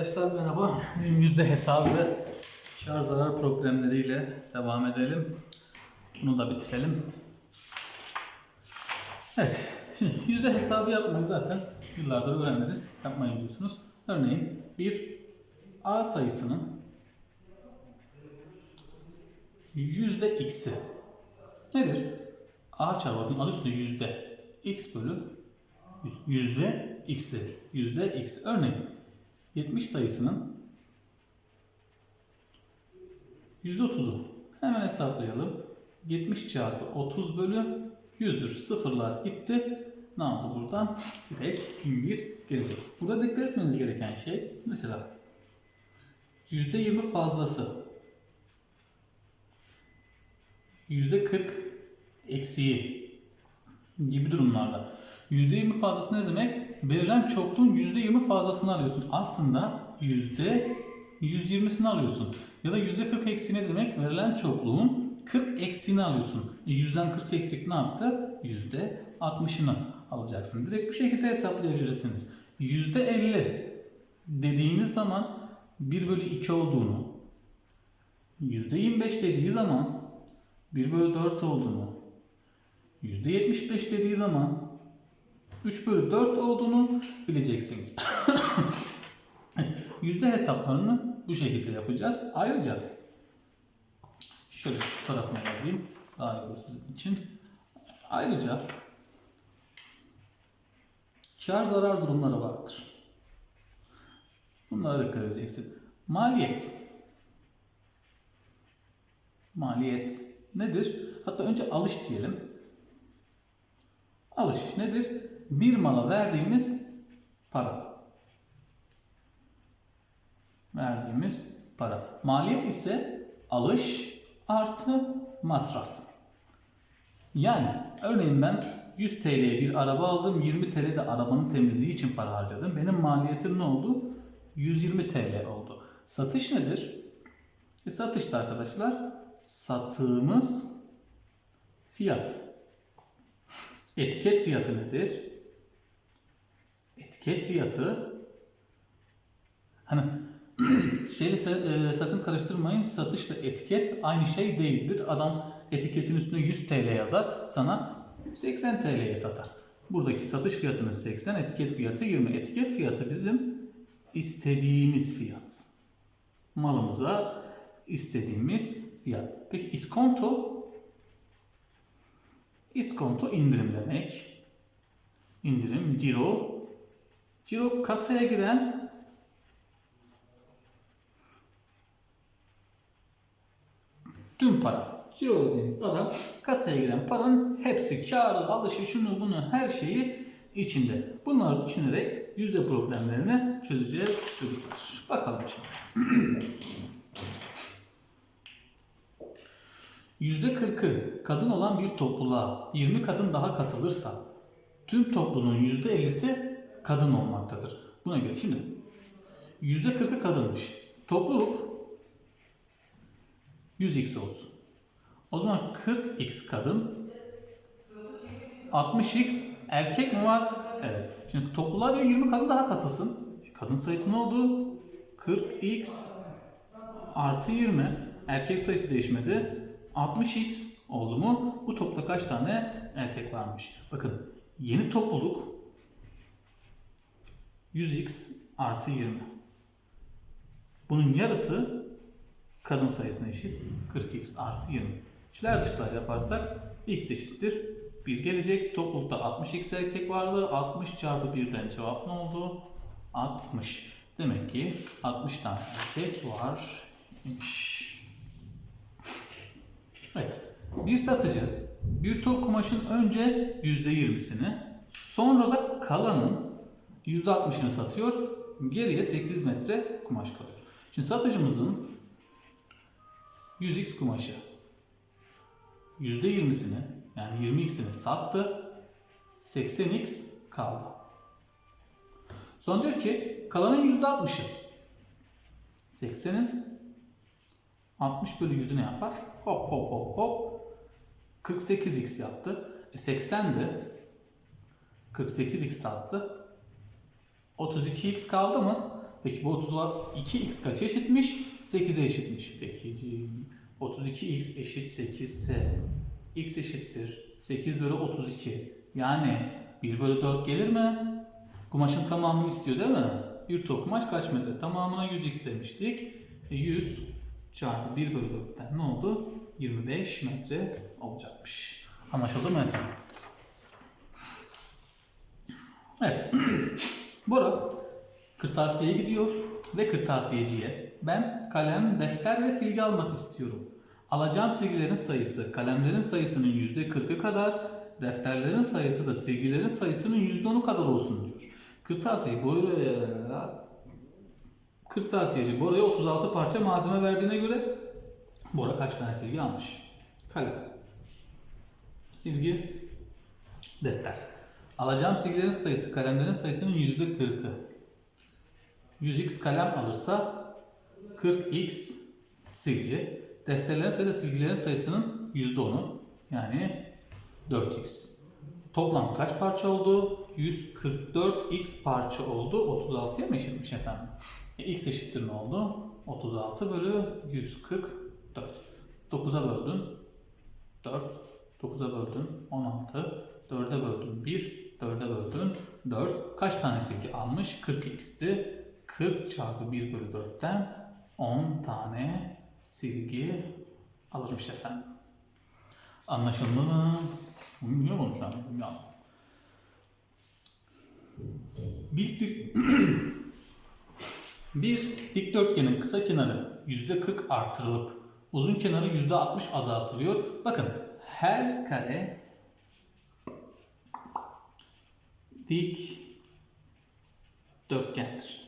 Arkadaşlar merhaba. Bugün yüzde hesabı ve kar zarar problemleriyle devam edelim. Bunu da bitirelim. Evet. Yüzde hesabı yapmayı zaten yıllardır öğrendiniz. Yapmayı biliyorsunuz. Örneğin bir A sayısının yüzde x'i nedir? A çarpı adı üstünde yüzde x bölü yüz- yüzde x'i yüzde x. Örneğin 70 sayısının yüzde 30'u hemen hesaplayalım. 70 çarpı 30 bölü 100'dür. Sıfırlar gitti. Ne oldu buradan? Direkt 1 gelecek. Burada dikkat etmeniz gereken şey mesela %20 fazlası %40 eksiği gibi durumlarda. %20 fazlası ne demek? Verilen çokluğun %20 fazlasını alıyorsun. Aslında %120'sini alıyorsun. Ya da %40 eksiği ne demek? Verilen çokluğun 40 eksiğini alıyorsun. E, yüzden 40 eksik ne yaptı? %60'ını alacaksın. Direkt bu şekilde hesaplayabilirsiniz. %50 dediğiniz zaman 1 bölü 2 olduğunu, %25 dediği zaman 1 bölü 4 olduğunu, %75 dediği zaman 3 bölü 4 olduğunu bileceksiniz. Yüzde hesaplarını bu şekilde yapacağız. Ayrıca şöyle şu tarafına yazayım daha iyi olur sizin için. Ayrıca kar zarar durumları vardır. Bunlara dikkat edeceksin. Maliyet. Maliyet nedir? Hatta önce alış diyelim. Alış nedir? Bir mala verdiğimiz para. Verdiğimiz para. Maliyet ise alış artı masraf. Yani örneğin ben 100 TL'ye bir araba aldım, 20 TL de arabanın temizliği için para harcadım. Benim maliyetim ne oldu? 120 TL oldu. Satış nedir? E satışta arkadaşlar sattığımız fiyat. Etiket fiyatı nedir? Etiket fiyatı hani şeyle e, sakın karıştırmayın. Satışla etiket aynı şey değildir. Adam etiketin üstüne 100 TL yazar. Sana 80 TL'ye satar. Buradaki satış fiyatınız 80, etiket fiyatı 20. Etiket fiyatı bizim istediğimiz fiyat. Malımıza istediğimiz fiyat. Peki iskonto İskonto indirim demek. İndirim, ciro. Ciro kasaya giren tüm para. Ciro dediğiniz adam kasaya giren paranın hepsi karı, alışı, şunu bunu her şeyi içinde. Bunları düşünerek yüzde problemlerini çözeceğiz çocuklar. Bakalım şimdi. %40'ı kadın olan bir topluluğa 20 kadın daha katılırsa tüm topluluğun %50'si kadın olmaktadır. Buna göre şimdi %40'ı kadınmış. Topluluk 100x olsun. O zaman 40x kadın 60x erkek mi var? Evet. Şimdi topluluğa diyor 20 kadın daha katılsın. E, Kadın sayısı ne oldu? 40x artı 20. Erkek sayısı değişmedi. 60x oldu mu? Bu topla kaç tane erkek varmış? Bakın yeni topluluk 100x artı 20. Bunun yarısı kadın sayısına eşit. 40x artı 20. İçler dışlar yaparsak x eşittir. 1 gelecek. Toplulukta 60x erkek vardı. 60 çarpı 1'den cevap ne oldu? 60. Demek ki 60 tane erkek var. Evet. Bir satıcı bir top kumaşın önce %20'sini sonra da kalanın %60'ını satıyor. Geriye 8 metre kumaş kalıyor. Şimdi satıcımızın 100x kumaşı %20'sini yani 20x'ini sattı. 80x kaldı. Sonra diyor ki kalanın %60'ı 80'in 60 bölü 100'ü ne yapar? Hop hop hop hop. 48x yaptı. E 80 de 48x sattı. 32x kaldı mı? Peki bu 32x kaça eşitmiş? 8'e eşitmiş. Peki 32x eşit 8 ise x eşittir 8 bölü 32. Yani 1 bölü 4 gelir mi? Kumaşın tamamını istiyor değil mi? Bir top kumaş kaç metre? Tamamına 100x demiştik. E 100 çarpı 1 bölü 4'ten ne oldu? 25 metre olacakmış. Anlaşıldı mı efendim? Evet. Bora kırtasiyeye gidiyor ve kırtasiyeciye ben kalem, defter ve silgi almak istiyorum. Alacağım silgilerin sayısı kalemlerin sayısının %40'ı kadar, defterlerin sayısı da silgilerin sayısının %10'u kadar olsun diyor. Kırtasiye Bora'ya Kırtasiyeci Bora'ya 36 parça malzeme verdiğine göre Bora kaç tane silgi almış? Kalem, silgi, defter. Alacağım silgilerin sayısı kalemlerin sayısının %40'ı. 100x kalem alırsa 40x silgi. Defterlerin sayısı silgilerin sayısının %10'u. Yani 4x. Toplam kaç parça oldu? 144x parça oldu. 36'ya mı eşitmiş efendim? E, x eşittir ne oldu? 36 bölü 144. 9'a böldün. 4. 9'a böldün. 16. 4'e böldün. 1. 4'e böldün. 4. Kaç tane silgi almış? 40x'ti. 40 çarpı 1 bölü 4'ten 10 tane silgi alırmış efendim. Anlaşıldı mı? Şu an? Bilmiyorum. Bir, dik- bir dikdörtgenin kısa kenarı %40 artırılıp uzun kenarı %60 azaltılıyor. Bakın her kare dik dörtgendir.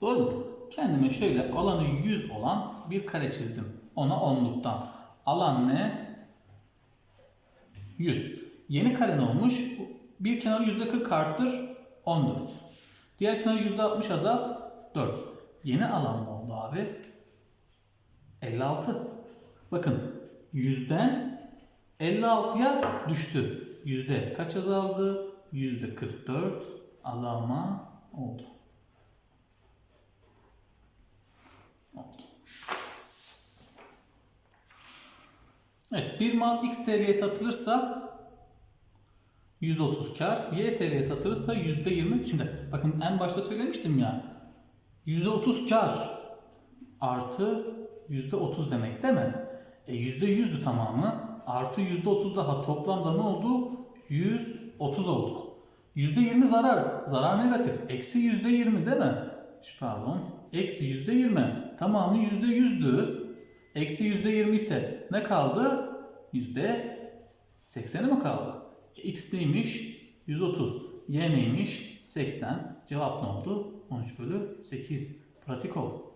Doğru mu? Kendime şöyle alanı 100 olan bir kare çizdim. Ona onluktan. Alan ne? 100. Yeni kare ne olmuş? Bir kenarı %40 arttır 14. Diğer kenarı %60 azalt 4. Yeni alan ne oldu abi? 56. Bakın 100'den 56'ya düştü. Yüzde kaç azaldı? Yüzde 44 azalma oldu. Oldu. Evet, bir mal x TL'ye satılırsa 130 kar, y TL'ye satılırsa %20. Şimdi bakın en başta söylemiştim ya. %30 kar artı %30 demek değil mi? E %100'dü tamamı. Artı %30 daha toplamda ne oldu? 130 oldu. %20 zarar. Zarar negatif. Eksi %20 değil mi? Pardon. Eksi %20. Tamamı %100'dü. Eksi %20 ise ne kaldı? %80'i mi kaldı? X neymiş? 130. Y neymiş? 80. Cevap ne oldu? 13 bölü 8. Pratik oldu.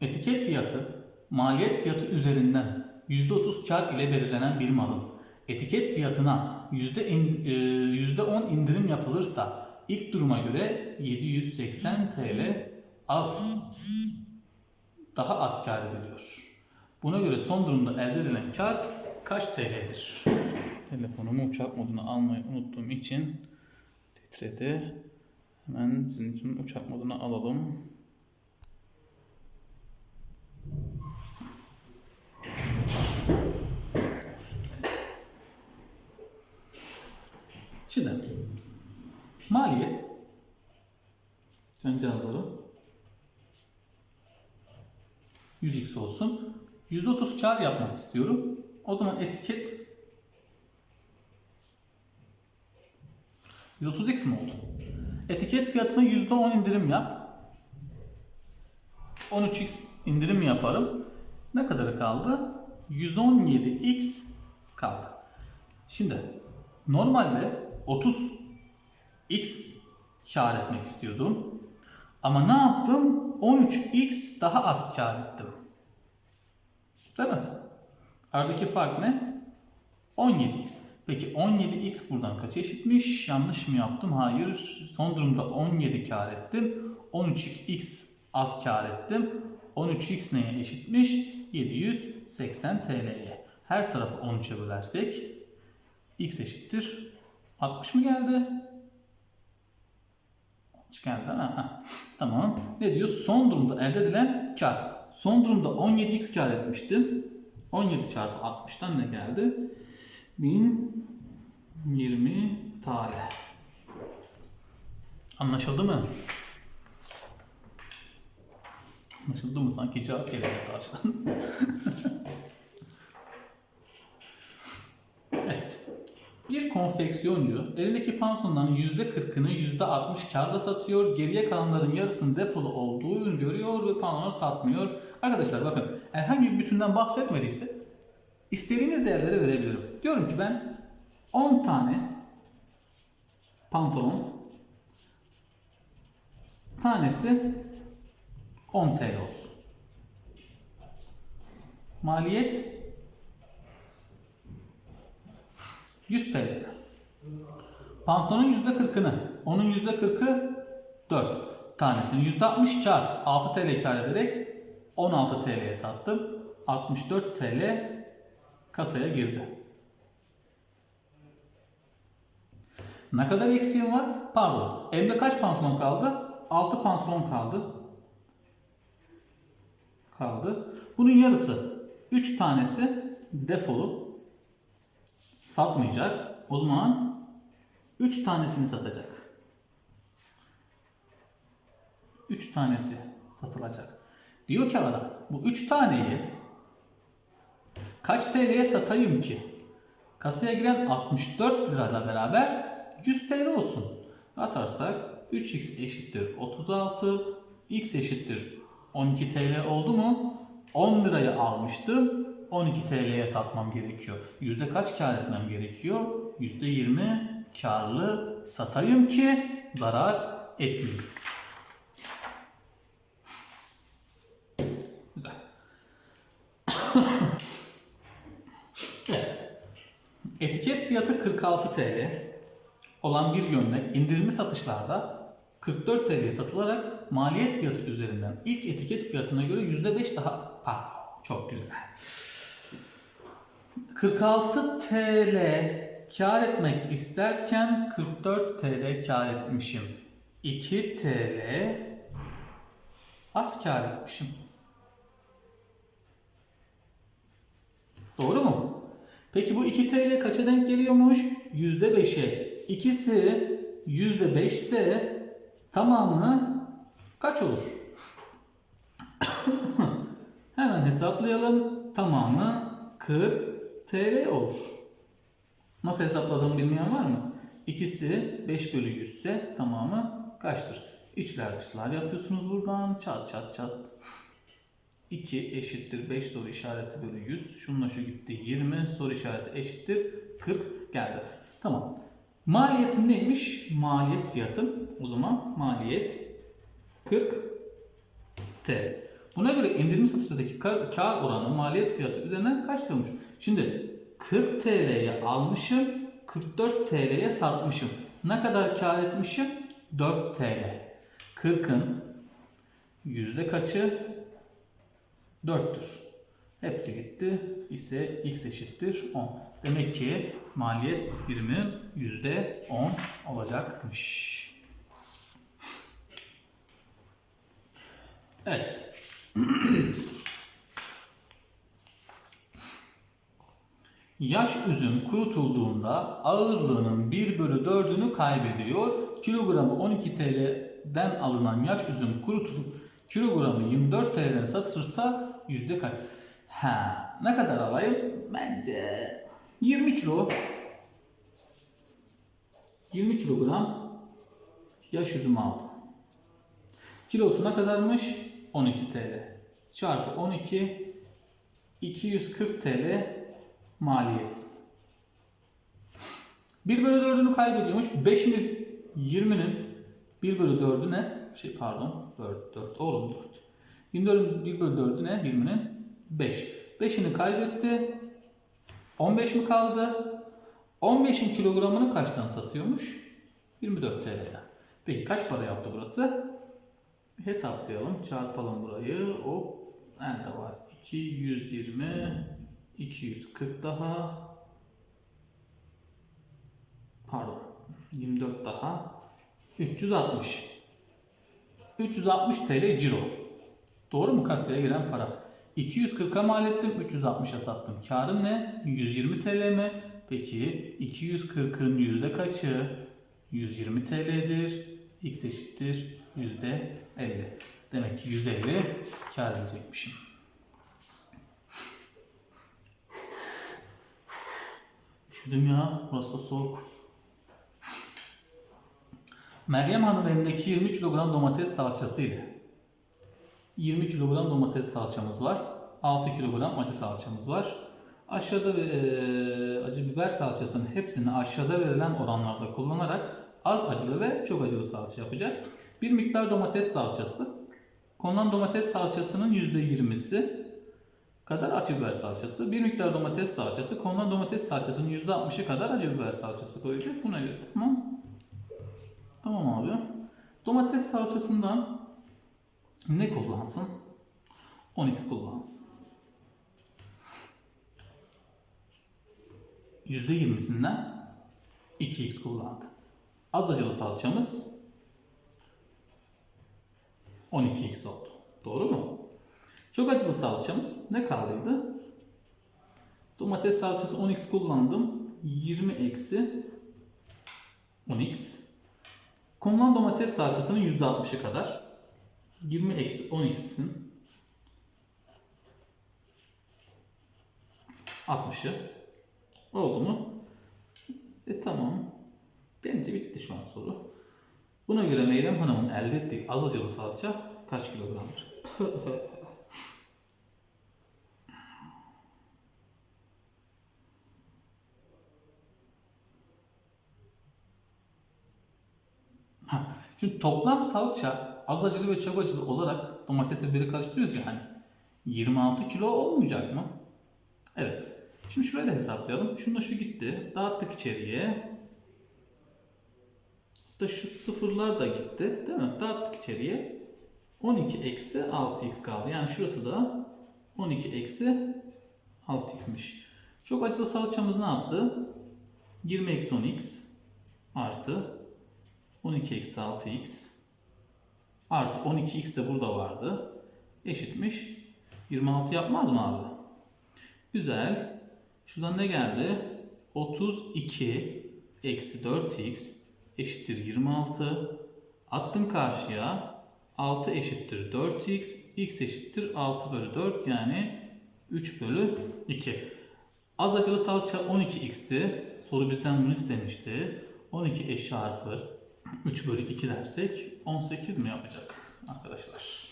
Etiket fiyatı, maliyet fiyatı üzerinden %30 kar ile belirlenen bir malın etiket fiyatına %10 %10 indirim yapılırsa ilk duruma göre 780 TL az daha az kar ediliyor. Buna göre son durumda elde edilen kar kaç TL'dir? Telefonumu uçak moduna almayı unuttuğum için titredi. Hemen sizin için uçak moduna alalım. Şimdi maliyet önce alalım. 100x olsun. 130 kar yapmak istiyorum. O zaman etiket 130x mi oldu? Etiket fiyatına %10 indirim yap. 13x indirim yaparım. Ne kadarı kaldı? 117x kaldı. Şimdi normalde 30x kar etmek istiyordum. Ama ne yaptım? 13x daha az kar ettim. Değil mi? Aradaki fark ne? 17x. Peki 17x buradan kaç eşitmiş? Yanlış mı yaptım? Hayır. Son durumda 17 kar ettim. 13x az kar ettim. 13x neye eşitmiş? 780 TL'ye. Her tarafı 13'e bölersek x eşittir. 60 mı geldi? 60 geldi değil mi? Ha, Tamam. Ne diyor? Son durumda elde edilen kar. Son durumda 17x kar etmiştim. 17 çarpı 60'tan ne geldi? 1020 TL. Anlaşıldı mı? Anlaşıldı mı? Sanki cevap gelecek karşıdan. evet. Bir konfeksiyoncu elindeki pantolonların %40'ını %60 karla satıyor. Geriye kalanların yarısının defolu olduğunu görüyor ve pantolonu satmıyor. Arkadaşlar bakın herhangi bir bütünden bahsetmediyse istediğiniz değerleri verebilirim. Diyorum ki ben 10 tane pantolon tanesi 10 TL olsun. Maliyet 100 TL. Pantolonun %40'ını, onun %40'ı 4 tanesini %60 kar 6 TL kar ederek 16 TL'ye sattım. 64 TL kasaya girdi. Ne kadar eksiğim var? Pardon. Elimde kaç pantolon kaldı? 6 pantolon kaldı. Kaldı. Bunun yarısı 3 tanesi defolu. Satmayacak. O zaman 3 tanesini satacak. 3 tanesi satılacak. Diyor ki adam bu 3 taneyi kaç TL'ye satayım ki? Kasaya giren 64 lirayla beraber 100 TL olsun. Atarsak 3x eşittir 36, x eşittir 12 TL oldu mu? 10 liraya almıştım. 12 TL'ye satmam gerekiyor. Yüzde kaç kar etmem gerekiyor? Yüzde 20 karlı satayım ki zarar etmeyeyim. Güzel. evet. Etiket fiyatı 46 TL olan bir gömlek indirimli satışlarda 44 TL'ye satılarak maliyet fiyatı üzerinden ilk etiket fiyatına göre %5 daha Aa, çok güzel. 46 TL kar etmek isterken 44 TL kar etmişim. 2 TL az kar etmişim. Doğru mu? Peki bu 2 TL kaça denk geliyormuş? %5'e. İkisi %5 ise tamamı kaç olur? Hemen hesaplayalım. Tamamı 40 TL olur. Nasıl hesapladığımı bilmeyen var mı? İkisi 5 bölü 100 ise tamamı kaçtır? İçler dışlar yapıyorsunuz buradan. Çat çat çat. 2 eşittir 5 soru işareti bölü 100. Şununla şu gitti 20. Soru işareti eşittir 40 geldi. Tamam. Maliyetim neymiş? Maliyet fiyatım. O zaman maliyet 40 TL. Buna göre indirim satıştaki kar, kar oranı maliyet fiyatı üzerinden kaç olmuş? Şimdi 40 TL'ye almışım, 44 TL'ye satmışım. Ne kadar kar etmişim? 4 TL. 40'ın yüzde kaçı? 4'tür. Hepsi gitti. ise x eşittir 10. Demek ki maliyet birimi yüzde 10 olacakmış. Evet. Yaş üzüm kurutulduğunda ağırlığının 1 bölü 4'ünü kaybediyor. Kilogramı 12 TL'den alınan yaş üzüm kurutulup kilogramı 24 TL'den satılırsa yüzde kaç? Ha, ne kadar alayım? Bence 20 kilo. 20 kilogram yaş üzüm aldım. Kilosu ne kadarmış? 12 TL. Çarpı 12 240 TL maliyet. 1 bölü 4'ünü kaybediyormuş. 5'ini 20'nin 1 bölü 4'ü ne? Şey pardon 4, 4 oğlum 4. 24'ün 1 bölü 4'ü ne? 20'nin 5. 5'ini kaybetti. 15 mi kaldı? 15'in kilogramını kaçtan satıyormuş? 24 TL'den. Peki kaç para yaptı burası? Hesaplayalım. Çarpalım burayı. Hop. Nerede var? 220 240 daha pardon 24 daha 360 360 TL ciro. Doğru mu kasaya giren para? 240'a mal ettim, 360'a sattım. Karım ne? 120 TL mi? Peki 240'ın yüzde kaçı? 120 TL'dir. X eşittir yüzde 50. Demek ki 150 kar edecekmişim. Üşüdüm ya. Burası da soğuk. Meryem Hanım elindeki 20 kilogram domates salçası ile 20 kilogram domates salçamız var. 6 kilogram acı salçamız var. Aşağıda e, acı biber salçasının hepsini aşağıda verilen oranlarda kullanarak az acılı ve çok acılı salça yapacak. Bir miktar domates salçası. Konulan domates salçasının %20'si kadar acı biber salçası. Bir miktar domates salçası. Konulan domates salçasının %60'ı kadar acı biber salçası koyacak. Buna göre tamam. Tamam abi. Domates salçasından ne kullansın? 10x kullansın. %20'sinden 2x kullandı. Az acılı salçamız 12x oldu. Doğru mu? Çok acılı salçamız ne kaldıydı? Domates salçası 10x kullandım. 20 eksi 10x. Konulan domates salçasının %60'ı kadar. 20 eksi 10x'in 60'ı oldu mu? E tamam. Bence bitti şu an soru. Buna göre Meyrem Hanım'ın elde ettiği az acılı salça kaç kilogramdır? Ha, Şimdi toplam salça az acılı ve çok acılı olarak domatesle biri karıştırıyoruz ya hani 26 kilo olmayacak mı? Evet. Şimdi da hesaplayalım. Şunda şu gitti. Dağıttık içeriye. Da şu sıfırlar da gitti. Değil mi? Dağıttık içeriye. 12 eksi 6x kaldı. Yani şurası da 12 eksi 6x'miş. Çok acılı salçamız ne yaptı? 20 eksi 10x artı 12 eksi 6x artı 12x de burada vardı. Eşitmiş. 26 yapmaz mı abi? Güzel. Şuradan ne geldi? 32 eksi 4x eşittir 26. Attım karşıya. 6 eşittir 4x. x eşittir 6 bölü 4 yani 3 bölü 2. Az acılı salça 12x'ti. Soru bizden bunu istemişti. 12 eş çarpı 3 bölü 2 dersek 18 mi yapacak arkadaşlar?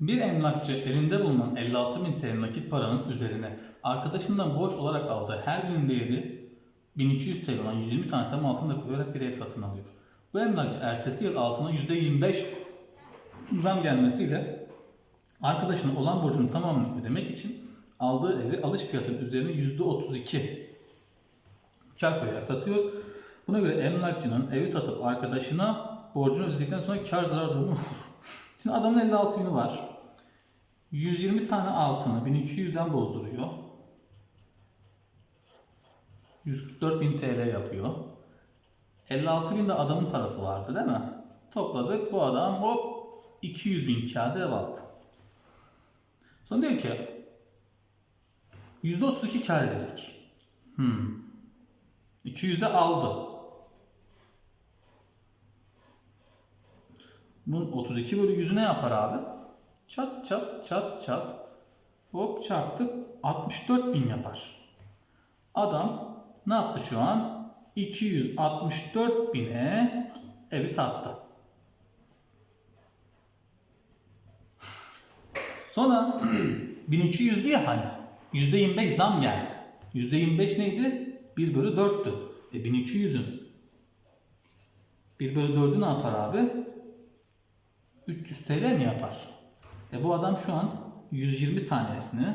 Bir emlakçı elinde bulunan 56 bin TL nakit paranın üzerine arkadaşından borç olarak aldığı her birinin değeri 1200 TL olan 120 tane tam altın da koyarak bir ev satın alıyor. Bu emlakçı ertesi yıl altına %25 zam gelmesiyle arkadaşının olan borcunun tamamını ödemek için aldığı evi alış fiyatının üzerine %32 kar koyarak satıyor. Buna göre emlakçının evi satıp arkadaşına borcunu ödedikten sonra kar zarar durumu olur. Şimdi adamın 56 bini var. 120 tane altını 1200'den bozduruyor. 144 bin TL yapıyor. 56 bin de adamın parası vardı değil mi? Topladık bu adam hop 200 bin kağıdı ev aldı. Sonra diyor ki %32 kar edecek. Hmm. 200'e aldı. Bunun 32 bölü 100'ü ne yapar abi? Çat çat çat çat. Hop çarptık 64 bin yapar. Adam ne yaptı şu an? 264 bine evi sattı. Sonra 1200 diye hani %25 zam geldi. %25 neydi? 1 bölü 4'tü. E 1200'ün 1 bölü 4'ü ne yapar abi? 300 TL mi yapar? E bu adam şu an 120 tanesini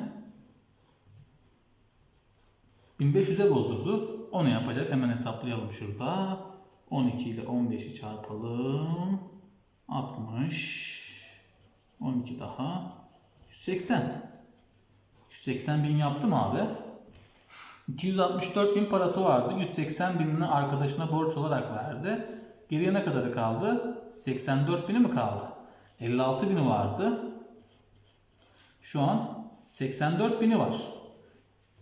1500'e bozdurdu. Onu yapacak. Hemen hesaplayalım şurada. 12 ile 15'i çarpalım. 60 12 daha 180 180 bin yaptı mı abi? 264 bin parası vardı. 180 binini arkadaşına borç olarak verdi. Geriye ne kadarı kaldı? 84 bini mi kaldı? 56 bini vardı. Şu an 84 bini var.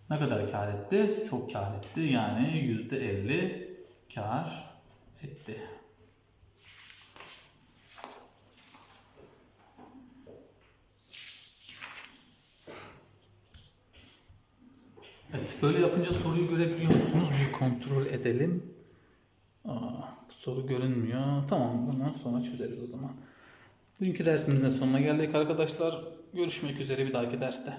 Ne kadar kar etti? Çok kar etti. Yani %50 kar etti. Evet, böyle yapınca soruyu görebiliyor musunuz? Bir kontrol edelim. Aa, soru görünmüyor. Tamam, bunu sonra çözeriz o zaman. Bugünkü dersimizin sonuna geldik arkadaşlar. Görüşmek üzere bir dahaki derste.